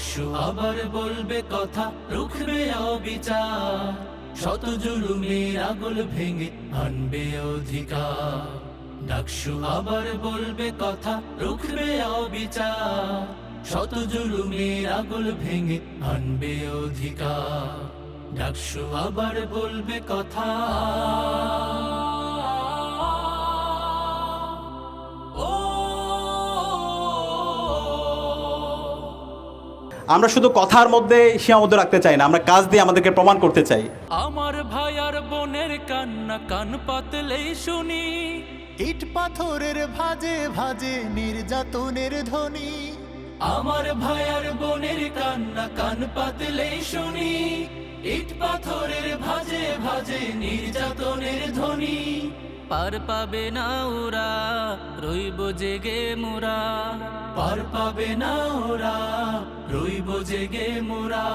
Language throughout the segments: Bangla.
ডাকসু আবার বলবে কথা, রুখবে অবিচার। শত জুলুমের আগল ভেঙে আনবে অধিকার। ডাকসু আবার বলবে কথা, রুখবে অবিচার। শত জুলুমের আগল ভেঙে আনবে অধিকার। ডাকসু আবার বলবে কথা। আমরা শুধু কথার মধ্যে সীমাবদ্ধ রাখতে চাই না আমরা কাজ দিয়ে আমাদেরকে প্রমাণ করতে চাই। আমার ভাই আর বোনের কান্না কান পাতলেই শুনি। ইট পাথরের ভাজে ভাজে নির্যাতনের ধ্বনি। আমার ভাই আর বোনের কান্না কান পাতলেই শুনি। ইট পাথরের ভাজে ভাজে নির্যাতনের ধ্বনি। পার পাবে না ওরা রইব জেগে মোরা। পার পাবে না ওরা রইব জেগে মোরা,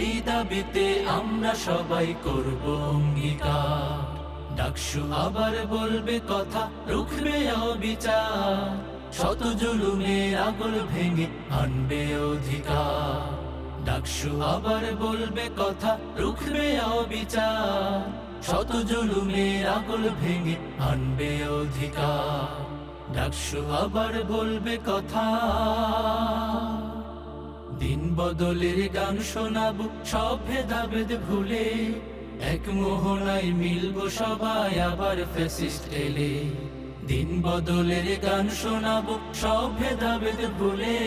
এই দাবিতে আমরা সবাই করব অঙ্গীকার। ডাকসু আবার বলবে কথা, রুখবে অবিচার। শত জুলুমের আগল ভেঙে আনবে অধিকার। ডাকসু আবার বলবে কথা, রুখবে অবিচার। শত জুলুমের আগল ভেঙে আনবে অধিকার। ডাকসু আবার বলবে কথা। বদলের গান শোনাবো সব ভেদাভেদ ভুলে। এক মোহনায় মিলবো সবাই আবার ফেসিস্ট এলে। দিন বদলের গান শোনাবো সব ভেদাভেদ ভুলে।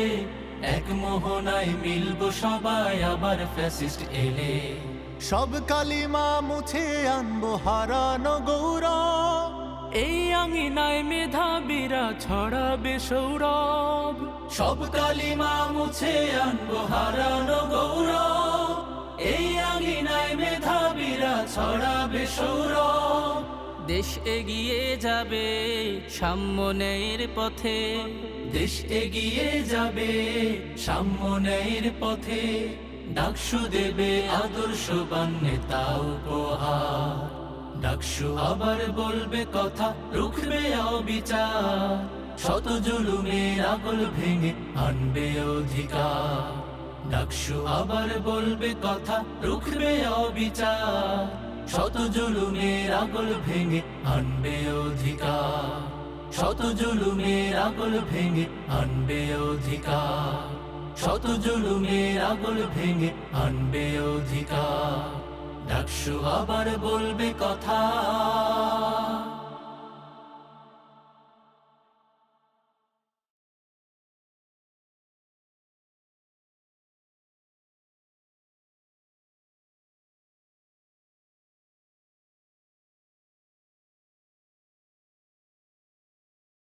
এক মোহনায় মিলবো সবাই আবার ফ্যাসিস্ট এলে। সব কালিমা মুছে আনব হারানো গৌরব এই আঙিনায় মেধাবীরা ছড়াবে সৌরভ। সব কালিমা মুছে আনব হারানো গৌরব। এই আঙিনায় মেধাবীরা ছড়াবে সৌরভ। দেশ এগিয়ে যাবে সাম্যনের পথে। দেশ এগিয়ে যাবে সাম্যনের পথে। ডাকসু দেবে আদর্শবান নেতা উপহার। ডাকসু আবার বলবে কথা, রুখবে অবিচার। শত জুলুমের আগল ভেঙে আনবে অধিকার। ডাকসু আবার বলবে কথা, রুখবে অবিচার। শত জুলুমের আগল ভেঙে আনবে অধিকার। শত জুলুমের আগল ভেঙে আনবে অধিকার। শত জুলুমের আগল ভেঙে আনবে অধিকার। ডাকসু আবার বলবে কথা।